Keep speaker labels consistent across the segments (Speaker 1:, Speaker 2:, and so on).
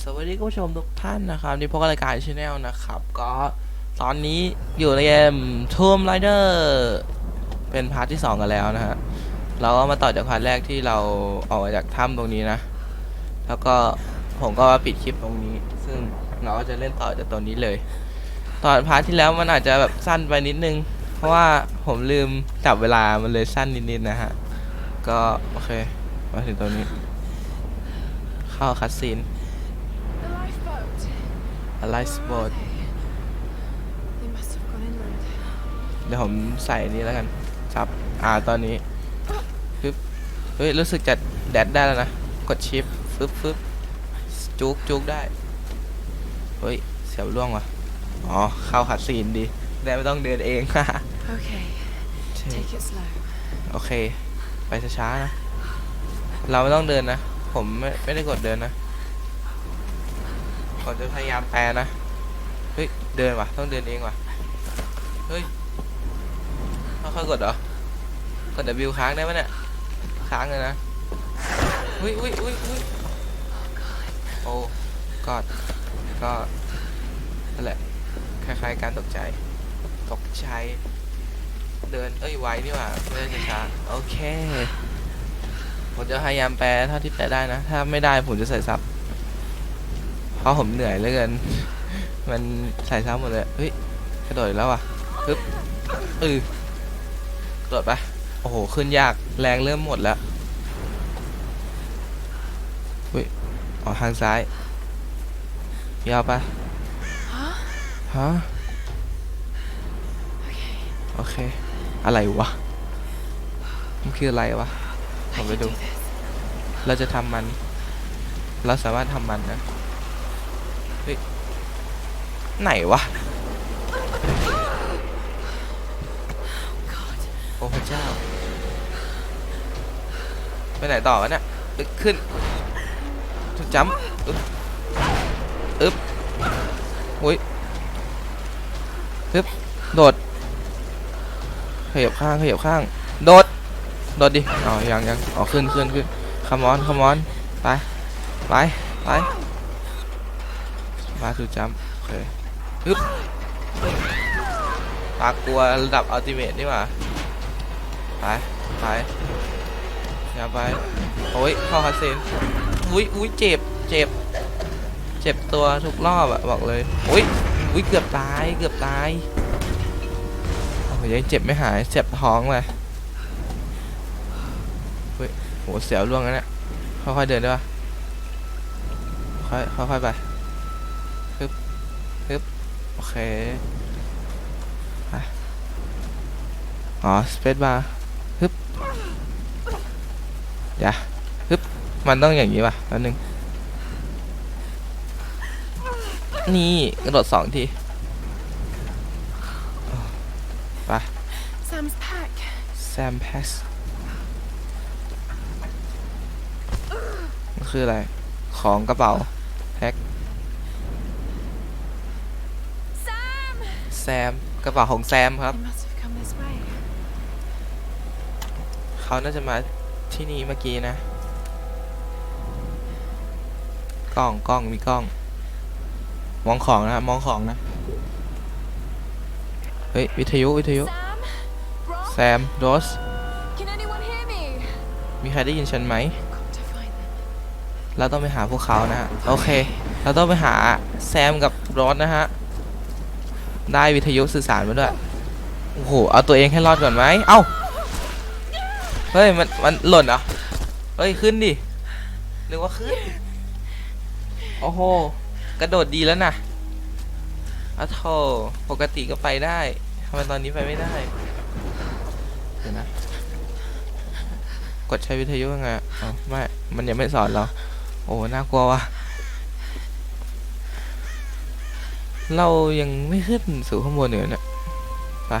Speaker 1: สวัสดีคุณผู้ชมทุกท่านนะครับนี่พวกบรายการชาแนลนะครับ ก็ตอนนี้อยู่ในเกม Tomb Raider เป็นพาร์ทที่ 2 กันแล้วนะฮะเราก็มาต่อจากพาร์ทแรกที่เราออกมาจากถ้ำตรงนี้นะ แล้วก็ผมก็ปิดคลิปตรงนี้ ซึ่งเราก็จะเล่นต่อจากตรงนี้เลย ตอนพาร์ทที่แล้วมันอาจจะแบบสั้นไปนิดนึง เพราะว่าผมลืมจับเวลามันเลยสั้นนิดๆนะฮะก็โอเคมาถึงตรงนี้ เข้าคัดซีน a lifeboat
Speaker 2: They must have gone inland.
Speaker 1: เดี๋ยวผมใส่อันนี้แล้วกันซับอ่าตอนนี้ปึ๊บเฮ้ย รู้สึกจะแดดได้แล้วนะ กดชิปฟึบฟึบจุกจุกได้ เฮ้ย เสียบล่วงว่ะ อ๋อ เข้าคัดซีนดีได้ไม่ต้องเดินเอง
Speaker 2: Okay, take it slow.
Speaker 1: โอเค ไปช้าๆนะ เราไม่ต้องเดินนะ ผมไม่ไม่ได้กดเดินนะ ผมจะพยายามแปลนะ เฮ้ย เดินว่ะ ต้องเดินเองว่ะ เฮ้ยค่อยๆกดเหรอ กด W ค้างได้ไหมเนี่ย ค้างเลยนะ อุ้ยอุ้ยอุ้ยอุ้ยโอ้กอดก็นั่นแหละ คล้ายๆ การตกใจ ตกใจ เดิน เอ้ย ไวนี่หว่าเดินช้าๆโอเค ผมจะพยายามแปลเท่าที่แปลได้นะ ถ้าไม่ได้ผมจะใส่ซับ เพราะผมเหนื่อยเหลือเกิน มันใส่ซับหมดเลย เฮ้ยกระโดดอีกแล้วอะปึ๊บเออกระโดดไปโอ้โห ขึ้นยาก แรงเริ่มหมดแล้วเฮ้ยอ๋อทางซ้าย ยาวปะ
Speaker 2: Huh?
Speaker 1: ฮะ
Speaker 2: Okay,
Speaker 1: โอเค อะไรวะ มันคืออะไรวะ
Speaker 2: I
Speaker 1: Không
Speaker 2: can
Speaker 1: biết
Speaker 2: do
Speaker 1: đâu.
Speaker 2: this.
Speaker 1: เราจะทำมัน เราสามารถทำมันนะเฮ้ย ไหนวะ โอ้พระเจ้า ไปไหนต่อวะเนี่ยขึ้นจัมป์อึ๊บอึ๊บอุ้ยอึ๊บโดดขยับข้างขยับข้าง โดด โดดดิอ๋อยังยังอ๋อขึ้นขึ้นขึ้นคมอนคมอนไป ไป ไป มาจุดจัมโอเคอึ๊บปากกลัวระดับอัลติเมทนี่หว่าไปไปอย่าไปโอ้ยเข้าคาเซนอุ้ยอุ้ยเจ็บเจ็บ เจ็บตัวทุกรอบอะบอกเลยอุ้ยอุ้ยเกือบตายเกือบตายโอ้ยยังเจ็บไม่หายเจ็บท้องเลยเฮ้ยโหเสียวล่วงแล้วเนี่ยค่อยๆเดินได้ปะค่อยค่อยๆไป เคไปอ๋อสเปซบาร์ฮึบอย่าฮึบมันต้องอย่างนี้ป่ะแป๊บนึง นี่กระโดดสองทีไป
Speaker 2: Sam's pack.
Speaker 1: แซมแพ็กมันคืออะไร ของกระเป๋าแพ็ค แซมกระเป๋าของแซมครับ
Speaker 2: They must have come this way.
Speaker 1: เขาน่าจะมาที่นี่เมื่อกี้นะ กล้องกล้องมีกล้อง มองของนะมองของนะ เฮ้ย วิทยุวิทยุ
Speaker 2: Sam? Rob?
Speaker 1: แซมโรส
Speaker 2: Can anyone hear me?
Speaker 1: มีใครได้ยินฉันไหม
Speaker 2: Got to find them.
Speaker 1: เราต้องไปหาพวกเขานะฮะ โอเค เราต้องไปหาแซมกับโรสนะฮะ ได้วิทยุสื่อสารมาด้วย โอ้โห เอาตัวเองให้รอดก่อนไหม เอ้า เฮ้ย มัน มันหล่นเหรอ เฮ้ย ขึ้นดินึกว่าขึ้น โอ้โห กระโดดดีแล้วนะอ้าโธปกติก็ไปได้ทำไมตอนนี้ไปไม่ได้ เดี๋ยวนะ กดใช้วิทยุยังไงอะอ๋อไม่ มันยังไม่สอนเรา โอ้ น่ากลัวว่ะ เรายังไม่ขึ้นสู่ข้างบนเหนือเนี่ยไป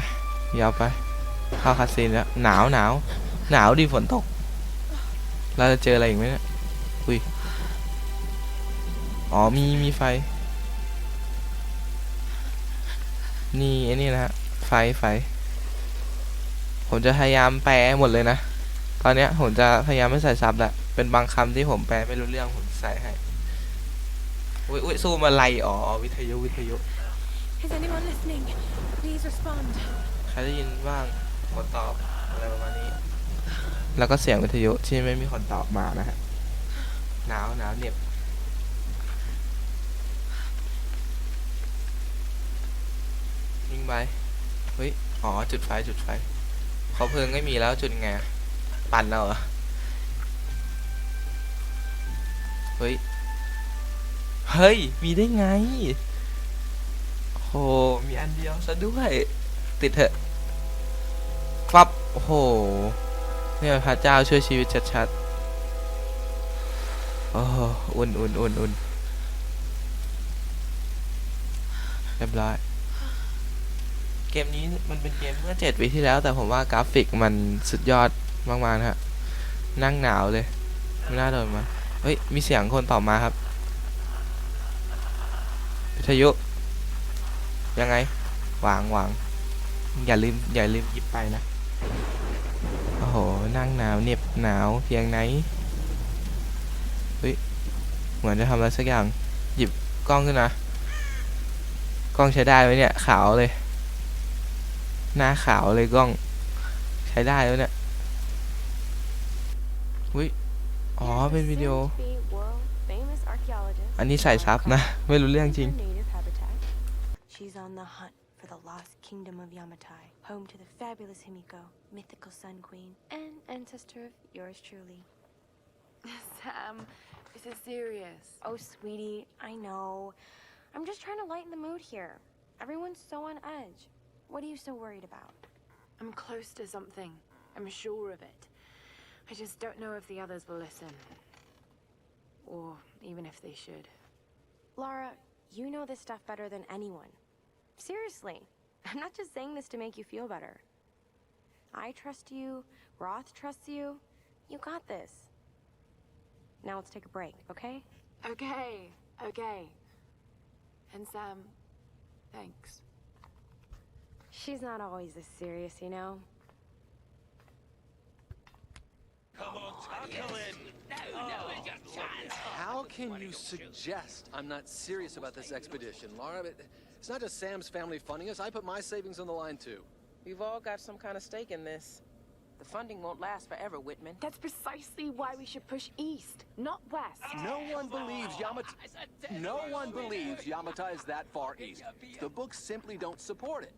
Speaker 1: ยาวไปเข้าคาสินแล้วหนาวหนาวหนาวดิฝนตก เราจะเจออะไรอีกไหมเนี่ยอุ้ยอ๋อมีมีไฟ นี่ไอ้นี่นะฮะไฟไฟ ผมจะพยายามแปลหมดเลยนะ ตอนเนี้ยผมจะพยายามไม่ใส่ซับแหละเป็นบางคำที่ผมแปลไม่รู้เรื่องผมใส่ให้ อุ้ยอุ้ยซูมอะไรอ๋อวิทยุวิทยุ
Speaker 2: Is anyone listening? Please respond.
Speaker 1: ใครได้ยินบ้างกดตอบอะไรประมาณนี้ แล้วก็เสียงวิทยุที่ไม่มีคนตอบมานะฮะหนาวหนาวเหน็บ ยิงไปเฮ้ย อ๋อ จุดไฟจุดไฟเขาเพลิงไม่มีแล้วจุดไงอะปั่นเอาเหรอ เฮ้ย เฮ้ย มีได้ไง โห มีอันเดียวซะด้วย ติดเถอะ ครับ โอ้โห เนี่ยพระเจ้าช่วยชีวิตชัดๆ โอ้อุ่นอุ่นอุ่นอุ่นเรียบร้อย เกมนี้มันเป็นเกมเมื่อเจ็ดปีที่แล้ว แต่ผมว่ากราฟิกมันสุดยอดมากๆนะฮะ นั่งหนาวเลย ไม่น่าโดนมา เฮ้ย มีเสียงคนตอบมาครับ ทยุ ยังไง วางวางอย่าลืม อย่าลืมหยิบไปนะ โอ้โห นั่งหนาวเหน็บหนาวเพียงไหน เฮ้ย เหมือนจะทำอะไรสักอย่าง หยิบกล้องขึ้นนะ กล้องใช้ได้ไหมเนี่ย ขาวเลย หน้าขาวเลยกล้อง ใช้ได้แล้วเนี่ยอุ้ย อ๋อ เป็นวิดีโอ อันนี้ใส่ซับนะ ไม่รู้เรื่องจริง
Speaker 3: She's on the hunt for the lost kingdom of Yamatai, home to the fabulous Himiko, mythical Sun Queen, and ancestor of yours truly.
Speaker 2: Sam, this is serious.
Speaker 3: Oh, sweetie, I know. I'm just trying to lighten the mood here. Everyone's so on edge. What are you so worried about?
Speaker 2: I'm close to something. I'm sure of it. I just don't know if the others will listen. Or even if they should.
Speaker 3: Lara, you know this stuff better than anyone. Seriously, I'm not just saying this to make you feel better. I trust you, Roth trusts you. You got this. Now let's take a break, okay?
Speaker 2: Okay, okay. And Sam, thanks.
Speaker 3: She's not always this serious, you know?
Speaker 4: How can you suggest I'm not serious about this expedition, Laura? It's not just Sam's family funding us. I put my savings on the line too.
Speaker 5: We've all got some kind of stake in this. The funding won't last forever, Whitman.
Speaker 2: That's precisely why we should push east, not west.
Speaker 4: Ah, no one believes Yamata. No one believes Yamata is that far east. The books simply don't support it.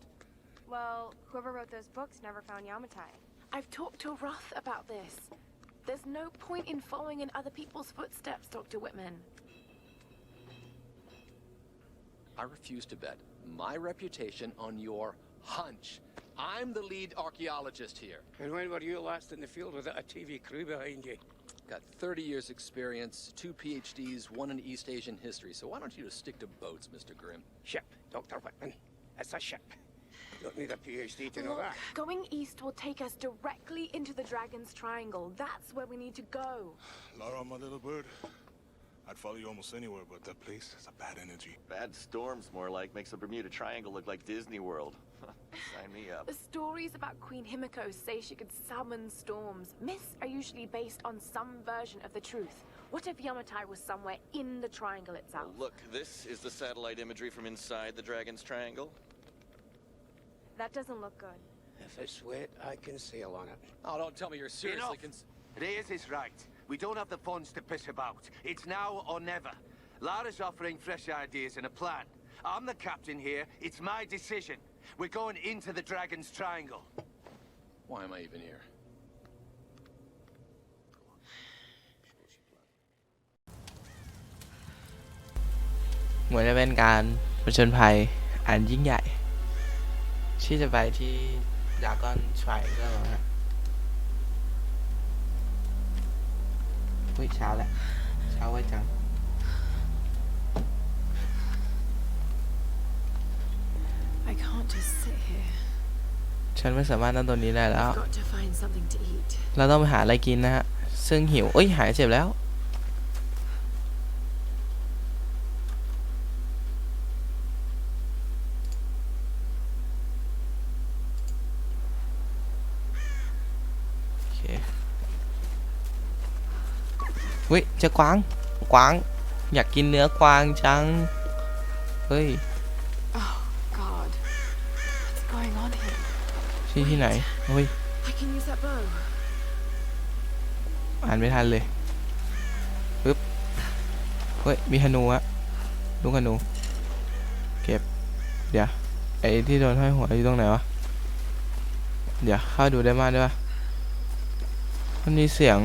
Speaker 3: Well, whoever wrote those books never found Yamatai.
Speaker 2: I've talked to Roth about this. There's no point in following in other people's footsteps, Dr. Whitman.
Speaker 4: I refuse to bet my reputation on your hunch. I'm the lead archaeologist here.
Speaker 6: And when were you last in the field without a TV crew behind you?
Speaker 4: Got 30 years experience, two PhDs, one in East Asian history. So why don't you just stick to boats, Mr. Grimm?
Speaker 6: Ship, Dr. Whitman. It's a ship. You don't need a PhD to know
Speaker 2: Look,
Speaker 6: that.
Speaker 2: going east will take us directly into the Dragon's Triangle. That's where we need to go.
Speaker 7: Lara, my little bird. I'd follow you almost anywhere, but that place has a bad energy.
Speaker 8: Bad storms, more like, makes the Bermuda Triangle look like Disney World. Sign me up.
Speaker 2: The stories about Queen Himiko say she could summon storms. Myths are usually based on some version of the truth. What if Yamatai was somewhere in the triangle itself?
Speaker 8: Look, this is the satellite imagery from inside the Dragon's Triangle.
Speaker 3: That doesn't look good.
Speaker 6: If it's wet, I can sail on it.
Speaker 4: Oh, don't tell me you're seriously
Speaker 9: Enough.
Speaker 4: cons-
Speaker 9: Reyes is right. We don't have the funds to piss about. It's now or never. Lara's offering fresh ideas and a plan. I'm the captain here. It's my decision. We're going into the Dragon's Triangle.
Speaker 4: Why am I even here?
Speaker 1: เหมือนจะเป็นการผจญภัยอันยิ่งใหญ่ ที่จะไปที่ดากอนชายก็ฮะเฮ้ยเช้าแล้วเช้าไวจัง
Speaker 2: I can't just sit here.
Speaker 1: ฉันไม่สามารถนั่งตรงนี้ได้แล้ว
Speaker 2: Got to find something to eat.
Speaker 1: เราต้องไปหาอะไรกินนะฮะ ซึ่งหิวเอ้ย หายเจ็บแล้ว โอเคเฮ้ยเจะกวางกวาง อยากกินเนื้อกวางจัง เฮ้ย
Speaker 2: Oh, God. What's going on here?
Speaker 1: ที่ที่ไหน เฮ้ย
Speaker 2: I can use that bow.
Speaker 1: อ่านไม่ทันเลยปึ๊บ เฮ้ย มีธนูอะลูกธนู เก็บ เดี๋ยว ไอ้ที่โดนห้อยหัวอยู่ตรงไหนวะ เดี๋ยวเข้าดูได้มากด้วยปะมันมีเสียง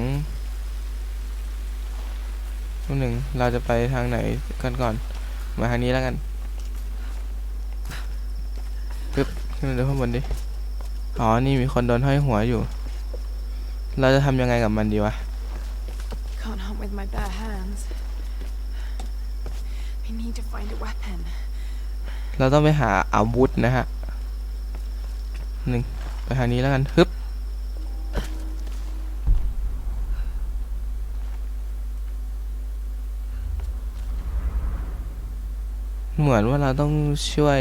Speaker 1: ตัวหนึ่งเราจะไปทางไหนกันก่อน มาทางนี้แล้วกันปึ๊บขึ้นไปดูข้างบนดิ อ๋อ นี่มีคนโดนห้อยหัวอยู่ เราจะทำยังไงกับมันดีวะ
Speaker 2: Can't hunt with my bare hands. I need to find a weapon.
Speaker 1: เราต้องไปหาอาวุธนะฮะหนึ่งไปทางนี้แล้วกันฮึบ เหมือนว่าเราต้องช่วย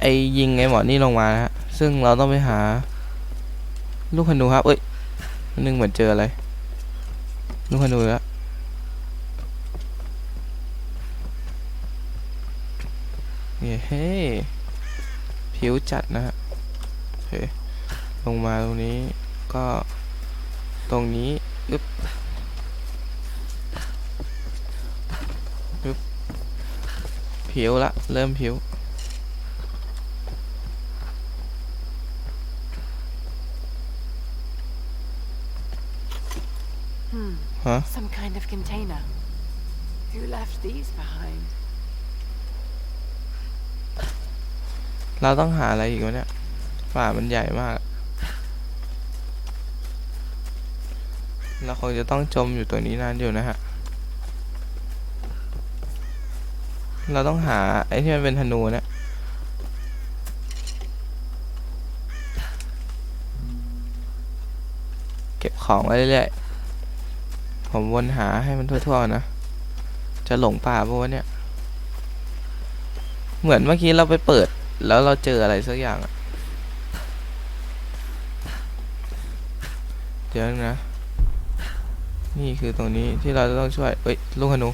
Speaker 1: ไอ้ยิงไอ้หมอนี่ลงมานะฮะ ซึ่งเราต้องไปหา ลูกธนูครับ เอ้ยหนึ่งเหมือนเจออะไร ลูกธนูแล้วเย้เฮ้ผิวจัดนะฮะโอเคลงมาตรงนี้ก็ตรงนี้อึ๊บ ผิวละ เริ่มผิว
Speaker 2: Hmm.
Speaker 1: Huh?
Speaker 2: Some kind of container. Who left these behind?
Speaker 1: เราต้องหาอะไรอีกวะเนี่ยป่ามันใหญ่มาก เราคงจะต้องจมอยู่ตัวนี้นานอยู่นะฮะ เราต้องหาไอ้ที่มันเป็นธนูเนี่ยเก็บของไว้เรื่อยๆ ผมวนหาให้มันทั่วๆนะ จะหลงป่าปะวะเนี่ย เหมือนเมื่อกี้เราไปเปิด แล้วเราเจออะไรสักอย่างอะเดี๋ยวนะ นี่คือตรงนี้ที่เราจะต้องช่วย เอ้ย ลูกธนู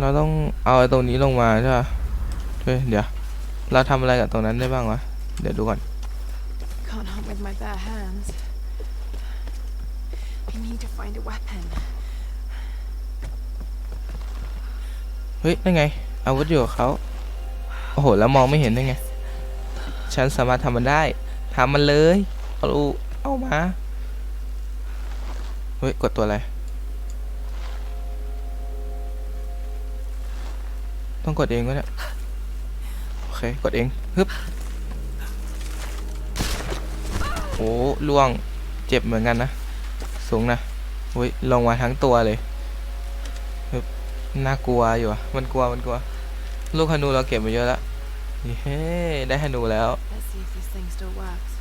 Speaker 1: เราต้องเอาไอ้ตรงนี้ลงมาใช่ปะเฮ้ยเดี๋ยว เราทำอะไรกับตรงนั้นได้บ้างวะ เดี๋ยวดูก่อน
Speaker 2: Can't hunt with my bare hands. I need to find a weapon.
Speaker 1: เฮ้ยนั่นไง อาวุธอยู่กับเขาโอ้โห แล้วมองไม่เห็นได้ไง ฉันสามารถทำมันได้ทำมันเลย เอาลูเอามา เฮ้ย กดตัวอะไร ต้องกดเองวะเนี่ย โอเค กดเอง ฮึบ โอ้ล่วง เจ็บเหมือนกันนะ สูงนะอุ้ย ลงมาทั้งตัวเลยน่ากลัวอยู่อะมันกลัว มันกลัว ลูกธนูเราเก็บมาเยอะแล้วเฮ้ได้ธนูแล้ว
Speaker 2: Let's see if this thing still works.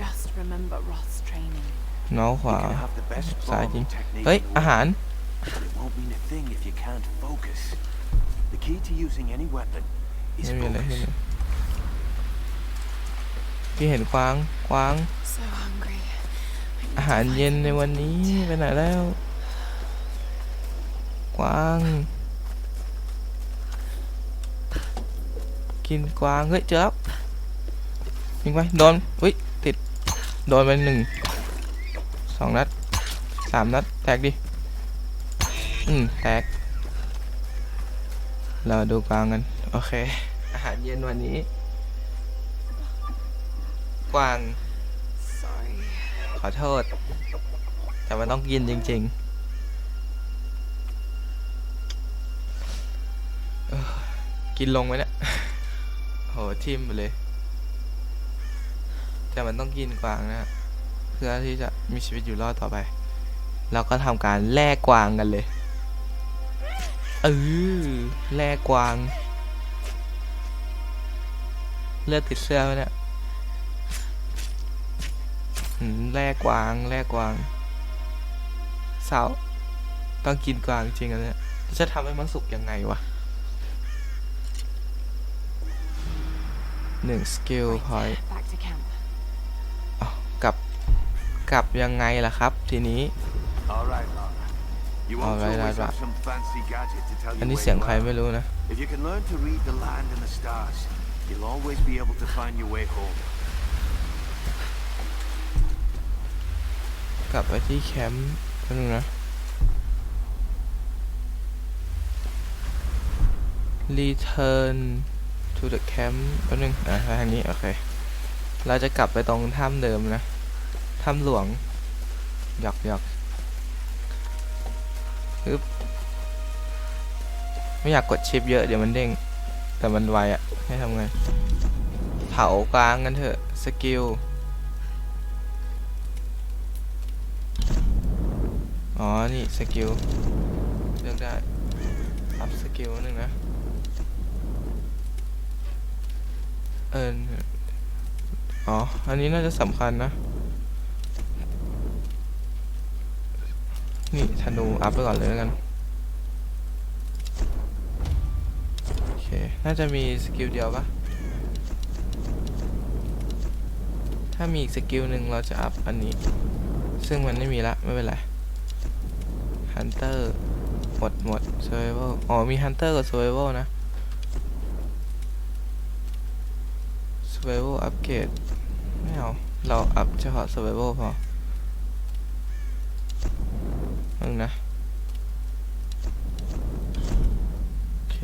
Speaker 2: Just remember Roth's training.
Speaker 1: น้องข
Speaker 9: You
Speaker 1: วา
Speaker 9: can have the best
Speaker 1: ซ้ายจริง
Speaker 9: bombing technique
Speaker 1: เฮ้ย
Speaker 9: in the
Speaker 1: อาหาร
Speaker 9: world, but it won't mean a thing if you can't focus. The key to using any weapon is
Speaker 1: ไม่มีอะไร
Speaker 9: focus.
Speaker 1: ขึ้นเลยพี่เห็นกวางกวาง
Speaker 2: So hungry. I need
Speaker 1: อา
Speaker 2: to
Speaker 1: หาร
Speaker 2: find
Speaker 1: เย็นใน
Speaker 2: something
Speaker 1: วัน
Speaker 2: to
Speaker 1: นี้
Speaker 2: eat.
Speaker 1: ไปไหนแล้วกวางกินกวางเฮ้ยเจอแล้วยิงไปโดนอุ้ยติดโดนไปหนึ่งสองนัดสามนัดแตกดิ อืมแตกเราดูกวางกัน โอเค อาหารเย็นวันนี้ กวาง
Speaker 2: Sorry.
Speaker 1: ขอโทษ แต่มันต้องกินจริงๆเอ้อกินลงไหมเนี่ยโหทิ่มไปเลย แต่มันต้องกินกวางนะฮะเพื่อที่จะมีชีวิตอยู่รอดต่อไป เราก็ทำการแล่กวางกันเลย เออแล่กวาง เลือดติดเสื้อเนี่ยแลกกวางแลกกวาง เสาต้องกินกวางจริงอันเนี้ยจะทำให้มันสุกยังไงวะหนึ่งสกิลพอย
Speaker 2: back to camp.
Speaker 1: กับ กลับยังไงล่ะครับ ทีนี้
Speaker 9: All right, Lara. You won't
Speaker 1: All right,
Speaker 9: always
Speaker 1: all right.
Speaker 9: have some fancy gadget to tell
Speaker 1: อัน
Speaker 9: you
Speaker 1: นี้
Speaker 9: where
Speaker 1: เสียง
Speaker 9: you
Speaker 1: ใคร
Speaker 9: are.
Speaker 1: ไม่รู้นะ
Speaker 9: If you can learn to read the land and the stars, you'll always be able to find your way home.
Speaker 1: กลับไปที่แคมป์แป๊บนึงนะ return to the camp แป๊บนึงอะไปทางนี้ โอเค เราจะกลับไปตรงถ้ำเดิมนะ ถ้ำหลวงหยอกหยอก ฮึบไม่อยากกดชิปเยอะเดี๋ยวมันเด้ง แต่มันไวอะให้ทำไง เผากลางกันเถอะ สกิล อ๋อ นี่สกิล เลือกได้อัพสกิลหนึ่งนะ เอออ๋อ อันนี้น่าจะสำคัญนะ นี่ ธนูอัพไปก่อนเลยแล้วกัน โอเค น่าจะมีสกิลเดียวปะถ้ามีอีกสกิลหนึ่งเราจะอัพอันนี้ ซึ่งมันไม่มีละ ไม่เป็นไร ฮันเตอร์หมดหมด survival อ๋อ มีฮันเตอร์กับ survival นะ survival อัปเกรดไม่เอา เราอัพเฉพาะ survival พอนึงนะ โอเค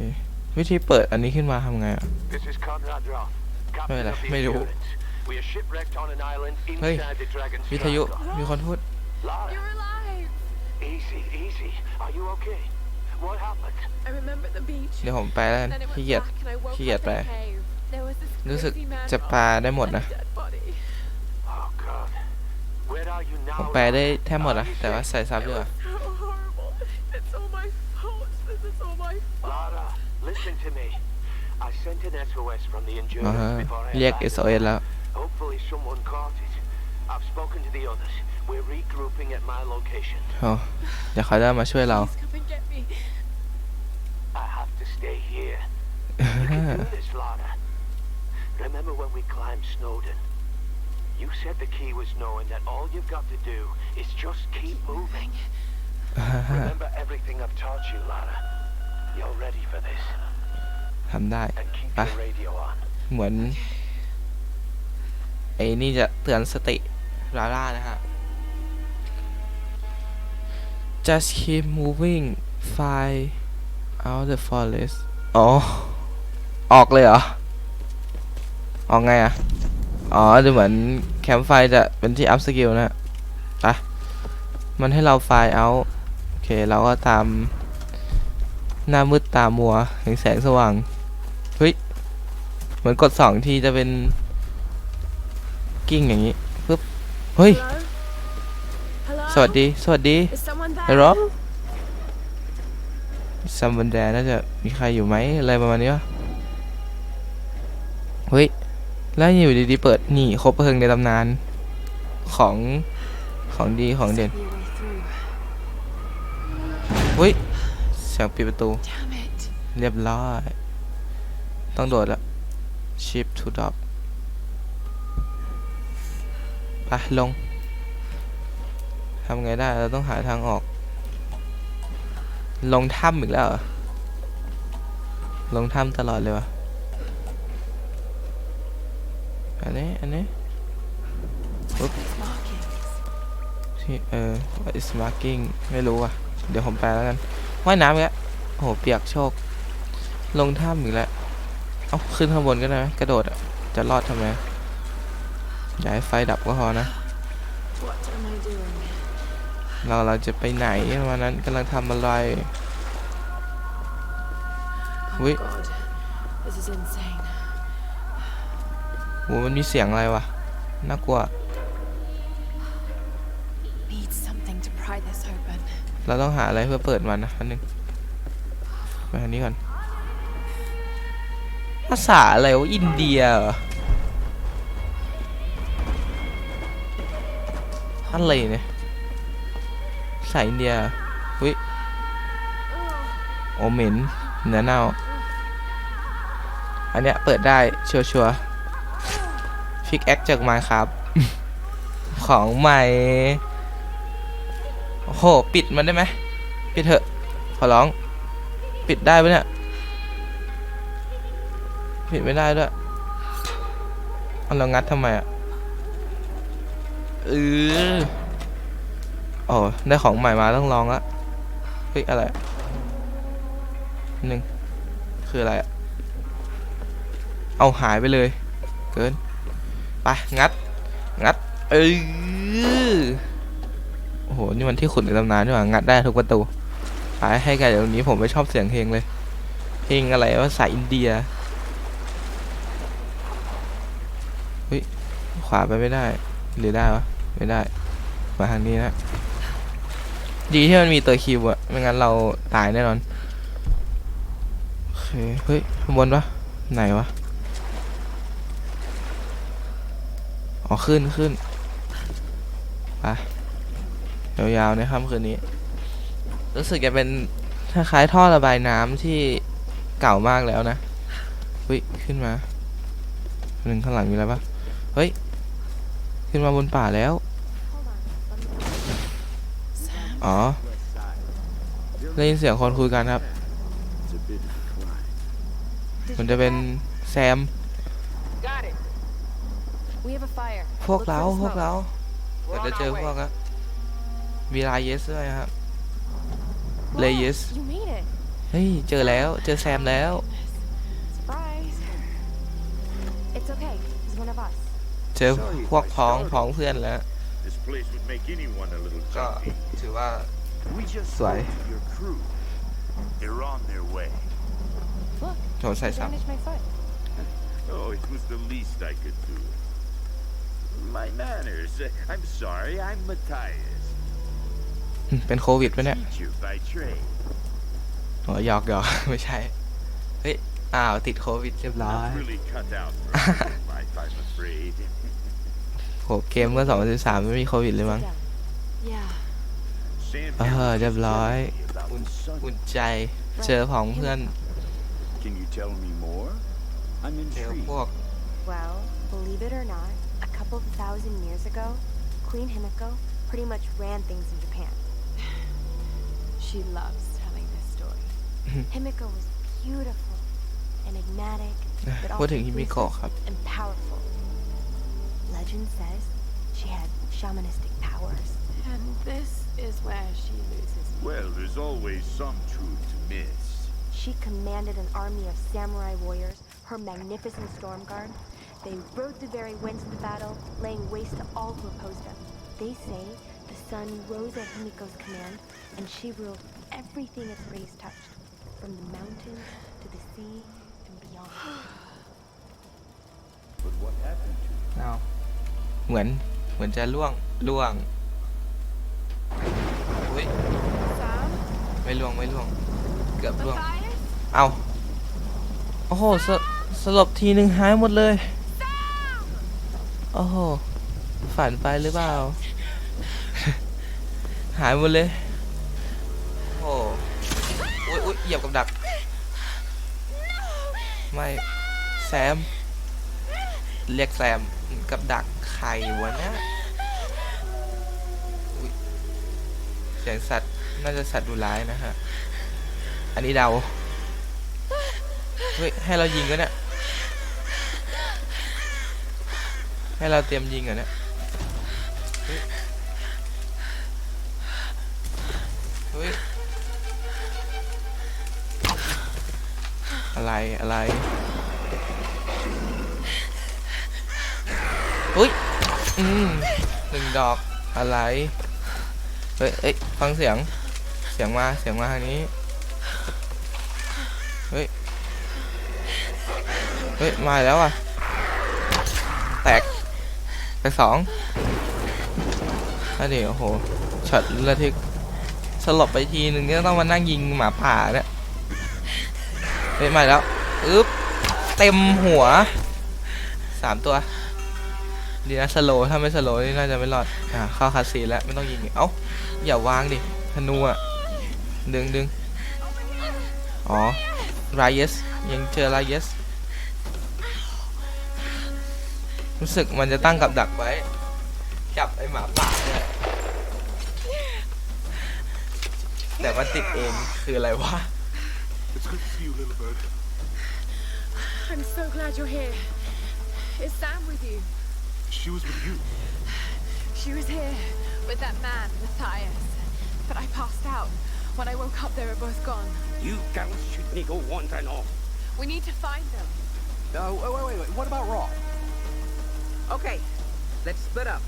Speaker 1: วิธีเปิดอันนี้ขึ้นมาทำไงอะ
Speaker 9: This is Conrad Roth, captain
Speaker 1: Wait,
Speaker 9: of the
Speaker 1: ไม่รู้
Speaker 9: Endurance. We are shipwrecked on an island
Speaker 1: เฮ้ย
Speaker 9: inside the Dragon's
Speaker 1: วิทยุ
Speaker 9: Triangle.
Speaker 1: มีคนพูด
Speaker 9: Lara,
Speaker 2: You're alive!
Speaker 9: easy, easy. Are you okay? What happened?
Speaker 2: I remember the beach.
Speaker 1: เดี๋ยวผมไปแล้วกัน
Speaker 2: Then it
Speaker 1: ขี้
Speaker 2: went
Speaker 1: เกียจ
Speaker 2: black and I woke
Speaker 1: ขี้เกียจ
Speaker 2: up
Speaker 1: ไป
Speaker 2: in a cave. There was this
Speaker 1: รู้สึก
Speaker 2: crazy man
Speaker 1: จะแปลได้หมด
Speaker 2: and
Speaker 1: นะ
Speaker 2: a dead body.
Speaker 9: Oh God. Where are you
Speaker 1: ผม
Speaker 9: now?
Speaker 1: แปลได้
Speaker 9: Lara?
Speaker 1: แทบหมด
Speaker 9: Are
Speaker 1: นะ
Speaker 9: you
Speaker 1: แต่ว่า
Speaker 9: safe?
Speaker 1: ใส่ซับดีกว่า
Speaker 2: So horrible. It's all my fault. This is all my fault.
Speaker 9: Lara, listen to me. I sent an SOS from the
Speaker 1: อ่า
Speaker 9: Endurance
Speaker 1: ฮะ
Speaker 9: before I
Speaker 1: เรียก
Speaker 9: abandoned
Speaker 1: SOS แล้ว
Speaker 9: Hopefully someone caught it. I've spoken to the others. We're regrouping at my location.
Speaker 1: อ๋อเดี๋ยวเขาจะมาช่วยเรา
Speaker 2: Please come and get me.
Speaker 9: I have to stay here. You can do this, Lara. Remember when we climbed Snowden? You said the key was knowing that all you've got to do is just keep moving. Remember everything I've taught you, Lara.
Speaker 1: ทำได้
Speaker 9: And keep
Speaker 1: Ah.
Speaker 9: your radio on.
Speaker 1: เหมือนไอ้นี่จะเตือนสติลาล่านะฮะ just keep moving find out the forest อ๋อ ออกเลยเหรอ ออกไงอะ อ๋อ ดูเหมือนแคมป์ไฟจะเป็นที่อัพสกิลนะฮะไปมันให้เราไฟล์เอาโอเค เราก็ตาม หน้ามืดตามัวแห่งแสงสว่าง เฮ้ย เหมือนกดสองทีจะเป็น กิ้งอย่างนี้ปึ๊บ เฮ้ย
Speaker 2: Hello? Hello?
Speaker 1: สวัสดี สวัสดี
Speaker 2: Is someone there?
Speaker 1: เฮโรซัมบันแดน่าจะมีใครอยู่ไหมอะไรประมาณนี้วะเฮ้ย แล้วอยู่ดีๆเปิดนี่ครบเพลิงในตำนาน ของของดีของเด่น
Speaker 2: Be a way through.
Speaker 1: เฮ้ยเสียงปิดประตู
Speaker 2: Damn it.
Speaker 1: เรียบร้อย ต้องโดดละ ship to drop ไปลง ทำไงได้ เราต้องหาทางออก ลงถ้ำอีกแล้วเหรอ ลงถ้ำตลอดเลยวะอันนี้ อันนี้ปุ๊บ
Speaker 2: Markings.
Speaker 1: ที่เออ what is marking ไม่รู้อะ เดี๋ยวผมแปลแล้วกัน ว่ายน้ำอีกแล้วโอ้โหเปียกโชค ลงถ้ำอีกแล้วเอาขึ้นข้างบนก็ได้ไหมกระโดดอะจะรอดทำไมอย่าให้ไฟดับก็พอนะ เราเราจะไปไหนวันนั้นกำลังทำอะไร
Speaker 2: Oh
Speaker 1: Wait.
Speaker 2: God. This is insane.
Speaker 1: โหมันมีเสียงอะไรวะน่ากลัว เราต้องหาอะไรเพื่อเปิดมันนะอันนึงไปทางนี้ก่อน ภาษาอะไรวะอินเดียเหรออะไรเนี่ยภาษาอินเดียวิโอเมนเนื้อเน่าอันเนี้ยเปิดได้ชัวชัวฟิกแอคจากมาครับ ของใหม่ โอ้โห ปิดมันได้ไหม ปิดเถอะ ขอร้อง ปิดได้ปะเนี่ย ปิดไม่ได้ด้วยเอาเรางัดทำไมอะเออโอ้ได้ของใหม่มาต้องลองละเฮ้ยอะไรหนึ่งคืออะไรอะเอาหายไปเลย เกิน ไป งัด งัด เออ โห นี่มันที่ขุดในตำนานนี่หว่า งัดได้ทุกประตูไปให้กันเดี๋ยวนี้ผมไม่ชอบเสียงเพลงเลย เพลงอะไรว่าสายอินเดียเฮ้ย ขวาไปไม่ได้ หรือได้วะ ไม่ได้ มาทางนี้นะ ดีที่มันมีตัวคิวอะไม่งั้นเราตายแน่นอน โอเค เฮ้ย ข้างบนปะไหนวะ อ๋อ ขึ้นขึ้นไป ยาวๆในค่ำคืนนี้ รู้สึกจะเป็นคล้ายๆท่อระบายน้ำที่เก่ามากแล้วนะเฮ้ยขึ้นมาหนึ่งข้างหลังมีอะไรปะเฮ้ย ขึ้นมาบนป่าแล้ว อ๋อ ได้ยินเสียงคนคุยกันครับ มันจะเป็นแซม
Speaker 5: Got it.
Speaker 3: We have a fire.
Speaker 1: พวก
Speaker 3: Look
Speaker 1: เรา
Speaker 3: for the
Speaker 1: พวก
Speaker 3: smoke.
Speaker 1: เรา
Speaker 5: We're
Speaker 1: เดี๋ยว
Speaker 5: on
Speaker 1: จะเจอ
Speaker 5: our
Speaker 1: พวก
Speaker 5: way.
Speaker 1: อะ วีลาเยสด้วยครับเลเยส
Speaker 3: You made it.
Speaker 1: เฮ้ย เจอแล้ว เจอแซมแล้ว
Speaker 3: Surprise. It's okay. He's one of us.
Speaker 1: เจอพวกพ้องพ้องเพื่อนแล้ว
Speaker 10: This place would make anyone a little
Speaker 1: ก็
Speaker 10: jumpy.
Speaker 1: ถือว่า
Speaker 10: We just
Speaker 1: Sorry.
Speaker 10: spoke to your crew. They're on their way.
Speaker 3: Look,
Speaker 1: โจรใส่
Speaker 3: I
Speaker 1: ซับ
Speaker 3: bandaged my foot.
Speaker 10: Oh, it was the least I could do. My manners. Uh, I'm sorry, I'm Matthias.
Speaker 1: เป็นโควิดปะเนี่ย
Speaker 10: Teacher by trade.
Speaker 1: หัวหยอกหยอกไม่ใช่ เฮ้ย อ้าว ติดโควิดเรียบร้อย
Speaker 10: Not really cut out for a good life, I'm afraid.
Speaker 1: โหเกมเมื่อ2013ไม่มีโควิดเลยมั้ง
Speaker 3: Yeah.
Speaker 10: Sam
Speaker 1: เอ
Speaker 10: here
Speaker 1: อ
Speaker 10: was
Speaker 1: เรียบ
Speaker 10: just
Speaker 1: ร้อย
Speaker 10: telling me about
Speaker 1: อุ่น
Speaker 10: the sun.
Speaker 1: อุ่นใจเจอของเพื่อน
Speaker 10: Can you tell me more? I'm
Speaker 1: เจอ
Speaker 10: intrigued.
Speaker 1: พวก
Speaker 3: Well, believe it or not, a couple of thousand years ago, Queen Himiko pretty much ran things in Japan.
Speaker 2: She loves telling this story.
Speaker 3: Himiko was beautiful, enigmatic, but
Speaker 1: พูด
Speaker 3: also
Speaker 1: ถึงฮิมิโกะ
Speaker 3: ruthless
Speaker 1: ครับ
Speaker 3: and powerful. Legend says she had shamanistic powers.
Speaker 2: And this is where she loses me.
Speaker 10: Well, there's always some truth to myths.
Speaker 3: She commanded an army of samurai warriors, her magnificent storm guard. They rode the very winds of the battle, laying waste to all who opposed them. They say the sun rose at Himiko's command, and she ruled everything its rays touched, from the mountains to the sea and beyond.
Speaker 10: But what happened to her?
Speaker 1: อ้าวเหมือน เหมือนจะล่วง ล่วงอุ้ย
Speaker 2: Sam?
Speaker 1: ไม่ล่วง ไม่ล่วง เกือบล่วง
Speaker 2: Matthias?
Speaker 1: เอาโอ้โหสสลบทีหนึ่งหายหมดเลย โอ้โห ฝันไปหรือเปล่า หายหมดเลย โอ้โหอุ๊ยอุ๊ยเหยียบกับดัก ไม่ แซม เรียกแซม กับดักใครวะเนี่ยอุ๊ยเสียงสัตว์ น่าจะสัตว์ดุร้ายนะฮะ อันนี้เดา เฮ้ย ให้เรายิงก็เนี่ย ให้เราเตรียมยิงเหรอเนี่ย อะไรอะไรเฮ้ยอืมหนึ่งดอกอะไร เฮ้ยเอ้ยฟังเสียง เสียงมา เสียงมาทางนี้ เฮ้ย เฮ้ย มาแล้วอะ แตก ไปสองอันนี้โอ้โหช็อตระทึกสลบไปทีหนึ่งเนี่ยต้องมานั่งยิงหมาป่าเนี่ย เฮ้ยมาแล้วอึ๊บเต็มหัวสามตัวดีนะสโลว์ถ้าไม่สโลว์นี่น่าจะไม่รอดอ่าเข้าคาซีแล้วไม่ต้องยิงเอ้าอย่าวางดิธนูอะดึงดึงอ๋อไรเยสยังเจอไรเยสรู้สึกมันจะตั้งกับดักไว้ จับไอหมาป่าเนี่ยแต่มันติดเองคืออะไรวะ
Speaker 7: It's good to see you, little bird.
Speaker 2: I'm so glad you're here. Is Sam with you?
Speaker 7: She was with you.
Speaker 2: She was here with that man, Matthias. But I passed out. When I woke up, they were both gone.
Speaker 6: You girls shouldn't go wandering off.
Speaker 2: We need to find them.
Speaker 4: No, wait, wait, wait, wait. What about Roth?
Speaker 5: Okay, let's split up.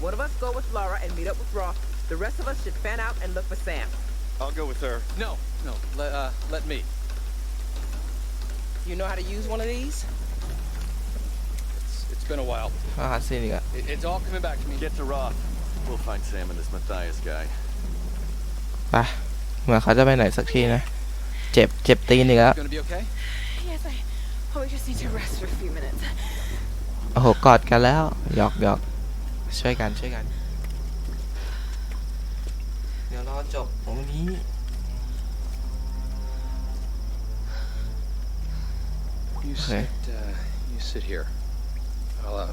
Speaker 5: One of us go with Laura and meet up with Roth. The rest of us should fan out and look for Sam.
Speaker 8: I'll go with her.
Speaker 4: No, no. Let, uh, let me.
Speaker 5: You know how to use one of these?
Speaker 4: It's, it's been a while.
Speaker 1: อาหารซีนอีกอะ
Speaker 4: It, it's all coming back to me.
Speaker 8: Get to Roth. We'll find Sam and this Matthias guy.
Speaker 1: ไปเหมือนเขาจะไปไหนสักทีนะ เจ็บเจ็บตีนอีกแล้ว
Speaker 4: Gonna be okay?
Speaker 2: Yes, I probably just need to rest for a few minutes.
Speaker 1: โอ้โหกอดกันแล้วหยอกหยอกช่วยกันช่วยกัน เดี๋ยวรอจบตรงนี้
Speaker 4: You
Speaker 1: Okay.
Speaker 4: sit, uh, you sit here. I'll, uh,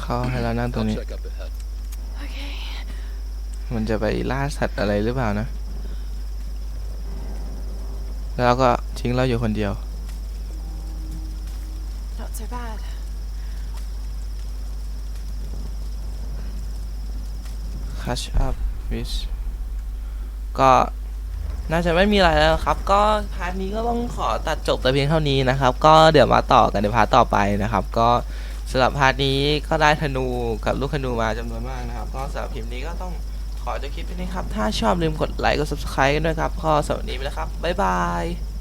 Speaker 1: เขาให้เรานั่งตรง
Speaker 4: I'll
Speaker 1: นี้
Speaker 4: check up ahead.
Speaker 2: Okay.
Speaker 1: มันจะไปล่าสัตว์อะไรหรือเปล่านะ แล้วก็ทิ้งเราอยู่คนเดียว
Speaker 2: Not so bad.
Speaker 1: คัชอัพวิชก็ น่าจะไม่มีอะไรแล้วครับ ก็พาร์ทนี้ก็ต้องขอตัดจบแต่เพียงเท่านี้นะครับ ก็เดี๋ยวมาต่อกันในพาร์ทต่อไปนะครับ ก็สำหรับพาร์ทนี้ก็ได้ธนูกับลูกธนูมาจำนวนมากนะครับ ก็สำหรับคลิปนี้ก็ต้องขอจะคลิปนี้ครับ ถ้าชอบลืมกดไลค์กด subscribe กันด้วยครับ ก็สำหรับวันนี้ไปแล้วครับ บ๊ายบาย